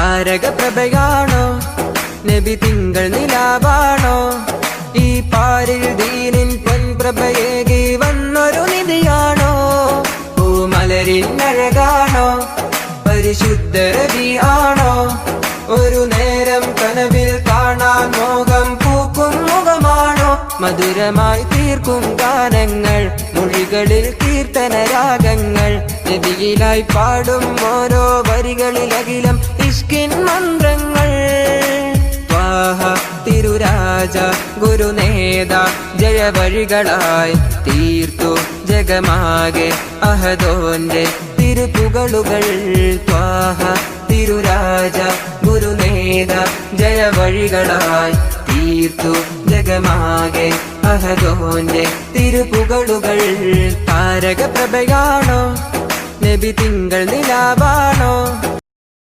താരകപ്രഭയാണോ നബി തിങ്കൾ നിലാവാണോ? ഈ പാരിൽ ദീനിൻ പൊൻപ്രഭയേകി വന്നൊരു നിധിയാണോ? പൂമലരിൽ നരകാണോ? പരിശുദ്ധ രവി ആണോ? ഒരു നേരം കനവിൽ കാണാൻ മോഹം പൂക്കും മുഖമാണോ? മധുരമായി തീർക്കും ഗാനങ്ങൾ മൊഴികളിൽ കീർത്തന രാഗങ്ങൾ. നദിയിലായി പാടും ഓരോ വരികളിലകിലം ഇഷ്കിൻ മന്ത്രങ്ങൾ. വാഹ തിരുരാജ ഗുരുനേത ജയവഴികളായി തീർത്തു ജഗമാകെ അഹദോന്റെ തിരുപുകളുകൾ ത്വാഹ തിരുരാജ ഗുരുനേത ജയവഴികളായി തീർത്തു ജഗമാകെ അഹദോന്റെ തിരുപ്പുകളുകൾ. താരകപ്രഭയാണോ? നബി തിങ്കൾ നിലാവാണോ?